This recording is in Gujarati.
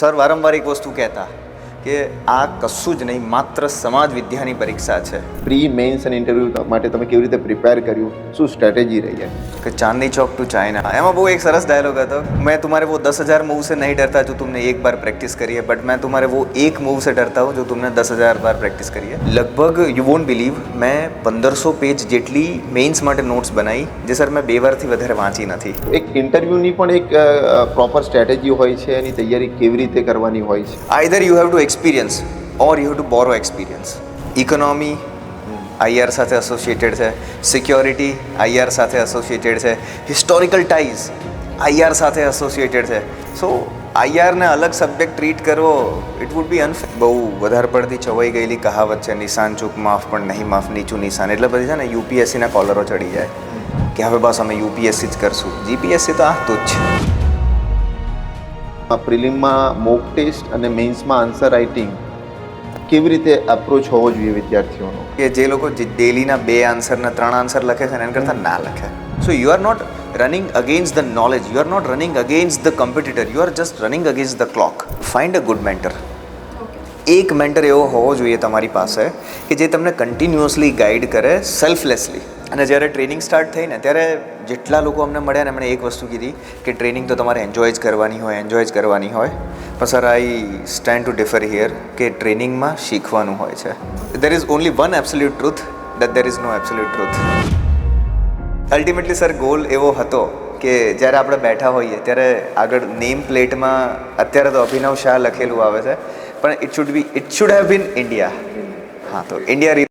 સર વારંવાર એક વસ્તુ કહેતા. કે આ કશું જ નહીં માત્ર સમાજ વિદ્યાની પરીક્ષા છે. પ્રી મેન્સ અને ઇન્ટરવ્યૂ માટે તમે કેવી રીતે પ્રિપેર કર્યું? શું સ્ટ્રેટેજી રહી કે ચાંદની ચોક ટુ ચાઇના એમાં બહુ એક સરસ ડાયલોગ હતો. મેં તમારે વો દસ હજાર મૂવ સે નહીં ડરતા જો તમને એક બાર પ્રેક્ટિસ કરીએ બટ મેં તમારે વો એક મૂવ સે ડરતા હું જો તમને દસ હજાર બાર પ્રેક્ટિસ કરીએ. લગભગ યુ વોન્ટ બિલીવ મેં પંદરસો પેજ જેટલી મેન્સ માટે નોટ્સ બનાવી જે સર મેં બે વારથી વધારે વાંચી નથી. એક ઇન્ટરવ્યૂની પણ એક પ્રોપર સ્ટ્રેટેજી હોય છે એની તૈયારી કેવી રીતે કરવાની હોય છે? Either you have to experience or you have to borrow experience economy IR સાથે એસોસિએટેડ છે. સિક્યોરિટી આઈઆર સાથે એસોસિએટેડ છે. હિસ્ટોરિકલ ટાઈઝ આઈઆર સાથે એસોસિએટેડ છે. સો આઈઆરને અલગ સબ્જેક્ટ ટ્રીટ કરવો ઇટ વુડ બી અનફેર બહુ વધારે પડતી છવાઈ ગયેલી કહાવત છે, નિશાન ચૂક, માફ પણ નહીં, માફ નીચું નિશાન. એટલે બધી છે ને યુપીએસસીના કોલરો ચડી જાય. કે હવે બસ અમે યુપીએસસી જ કરશું. જીપીએસસી તો આ તો જ છે. પ્રિલિમમાં મોક ટેસ્ટ અને મેન્સમાં આન્સર રાઇટિંગ કેવી રીતે અપ્રોચ હોવો જોઈએ વિદ્યાર્થીઓનો? કે જે લોકો જે ડેલીના બે આન્સરના ત્રણ આન્સર લખે છે ને એના કરતાં ના લખે. So you are not running against the knowledge you are not running against the competitor you are just running against the clock find a good mentor એક મેન્ટર એવો હોવો જોઈએ તમારી પાસે કે જે તમને કન્ટિન્યુઅસલી ગાઈડ કરે સેલ્ફલેસલી અને જ્યારે ટ્રેનિંગ સ્ટાર્ટ થઈ ને, ત્યારે જેટલા લોકો અમને મળ્યા ને, એમણે એક વસ્તુ કીધી કે ટ્રેનિંગ તો તમારે એન્જોય જ કરવાની હોય એન્જોય જ કરવાની હોય. પણ sir I stand to differ here કે ટ્રેનિંગમાં શીખવાનું હોય છે. There is only one absolute truth that there is no absolute truth ultimately sir goal એવો હતો કે જ્યારે આપણે બેઠા હોઈએ, ત્યારે આગળ નેમ પ્લેટમાં અત્યારે તો અભિનવ શાહ લખેલું આવે છે. પણ it should be it should have been India હા, તો ઇન્ડિયા